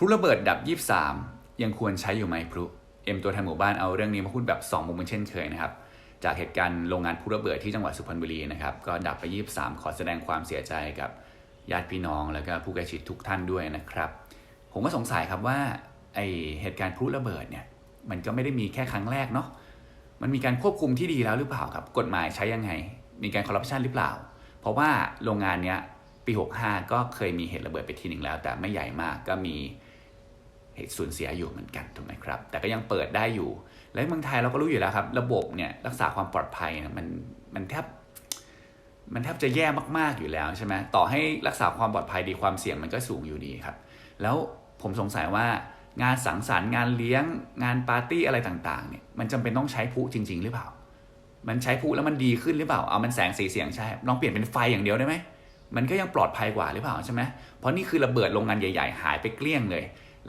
พลุระเบิดดับ 23 ยังควรใช้อยู่ไหมพลุเอ็มตัวแทนหมู่บ้านเอาเรื่องนี้มาพูดแบบ 2 มุมเหมือนเช่นเคยนะครับ จากเหตุการณ์โรงงานพลุระเบิดที่จังหวัดสุพรรณบุรีนะครับ ก็ดับไป 23 ขอแสดงความเสียใจกับญาติพี่น้องแล้วก็ผู้ใกล้ชิดทุกท่านด้วยนะครับ ผมก็สงสัยครับว่าไอเหตุการณ์พลุระเบิดเนี่ยมันก็ไม่ได้มีแค่ครั้งแรกเนาะมันมีการควบคุมที่ดีแล้วหรือเปล่าครับ กฎหมายใช้ยังไง มีการคอร์รัปชันหรือเปล่า เพราะว่าโรงงานเนี้ยปี 65 ก็เคยมีเหตุระเบิดไปทีหนึ่งแล้ว แต่ไม่ใหญ่มากก็มี สูญเสียอยู่เหมือนกันถูกไหมครับ แต่ก็ยังเปิดได้อยู่ และเมืองไทยเราก็รู้อยู่แล้วครับ ระบบเนี่ยรักษาความปลอดภัยมันมันแทบมันแทบจะแย่มากๆอยู่แล้วใช่ไหมต่อให้รักษาความปลอดภัยดีความเสี่ยงมันก็สูงอยู่ดีครับ แล้วผมสงสัยว่างานสังสรรค์งานเลี้ยงงานปาร์ตี้อะไรต่างๆเนี่ยมันจำเป็นต้องใช้พลุจริง ๆ หรือเปล่า มันใช้พลุแล้วมันดีขึ้นหรือเปล่าเอามันแสงสีเสียงใช่ลองเปลี่ยนเป็นไฟอย่างเดียวได้ไหมมันก็ยังปลอดภัยกว่าหรือเปล่าใช่ไหมเพราะนี่คือระเบิดโรงงานใหญ่ ๆ หายไปเกลี้ยงเลย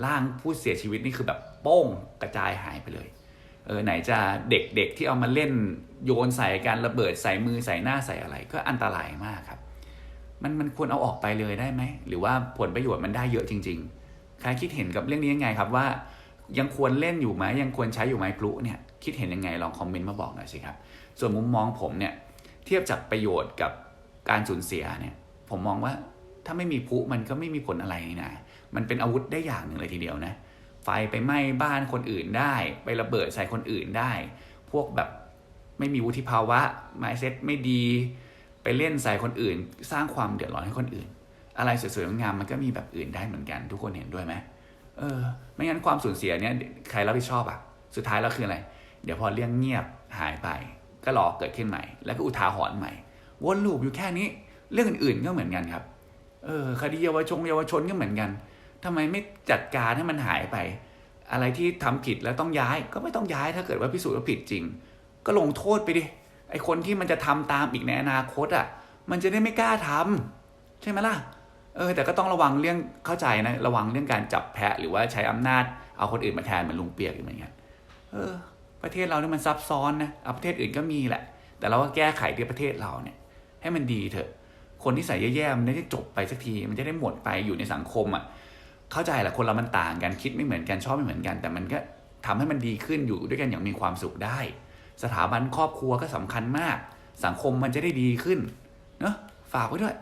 ร่างผู้เสียชีวิตนี่คือแบบโป้งกระจายหายไปเลย เออไหนจะเด็กๆที่เอามาเล่นโยนใส่การระเบิดใส่มือใส่หน้าใส่อะไร ก็อันตรายมากครับ มันมันควรเอาออกไปเลยได้ไหม หรือว่าผลประโยชน์มันได้เยอะจริง ๆ ใครคิดเห็นกับเรื่องนี้ยังไงครับว่ายังควรเล่นอยู่ไหมยังควรใช้อยู่ไหมพลุเนี่ยคิดเห็นยังไงลองคอมเมนต์มาบอกหน่อยสิครับ ส่วนมุมมองผมเนี่ยเทียบจากประโยชน์กับการสูญเสียเนี่ยผมมองว่าถ้าไม่มีพลุมันก็ไม่มีผลอะไรนี่นะ มันเป็นอาวุธได้อย่างหนึ่งเลยทีเดียวนะไฟไปไหม้บ้านคนอื่นได้ ไประเบิดใส่คนอื่นได้ พวกแบบไม่มีวุฒิภาวะไมเซ็ตไม่ดี ไปเล่นใส่คนอื่น สร้างความเดือดร้อนให้คนอื่น อะไรสวยๆงามมันก็มีแบบอื่นได้เหมือนกัน ทุกคนเห็นด้วยไหมเออ ไม่งั้นความสูญเสียเนี่ยใครรับผิดชอบอะ สุดท้ายแล้วคืออะไร เดี๋ยวพอเรื่องเงียบหายไป ก็รอเกิดขึ้นใหม่ แล้วก็อุทาหรณ์ใหม่ วนลูปอยู่แค่นี้ เรื่องอื่นๆก็เหมือนกันครับ เออ คดีเยาวชนเยาวชนก็เหมือนกัน ทำไมไม่จัดการให้มันหายไป อะไรที่ทำผิดแล้วต้องย้ายก็ไม่ต้องย้ายถ้าเกิดว่าพิสูจน์ว่าผิดจริง ก็ลงโทษไปดิไอคนที่มันจะทำตามอีกในอนาคตอะ มันจะได้ไม่กล้าทำใช่ไหมล่ะเออแต่ก็ต้องระวังเรื่องเข้าใจนะระวังเรื่องการจับแพะหรือว่าใช้อำนาจเอาคนอื่นมาแทนเหมือนลุงเปียกอยู่เหมือนกันเออ ประเทศเราเนี่ยมันซับซ้อนนะเอาประเทศอื่นก็มีแหละ แต่เราก็แก้ไขที่ประเทศเราเนี่ย ให้มันดีเถอะ คนที่ใส่แย่ๆมันไม่ได้จบไปสักที มันจะได้หมดไปอยู่ในสังคมอะ เข้าใจแหละคนเรามันต่างกันคิดไม่เหมือนกันชอบไม่เหมือนกัน แต่มันก็ทำให้มันดีขึ้นอยู่ด้วยกันอย่างมีความสุขได้ สถาบันครอบครัวก็สำคัญมาก สังคมมันจะได้ดีขึ้นเนาะฝากไว้ด้วย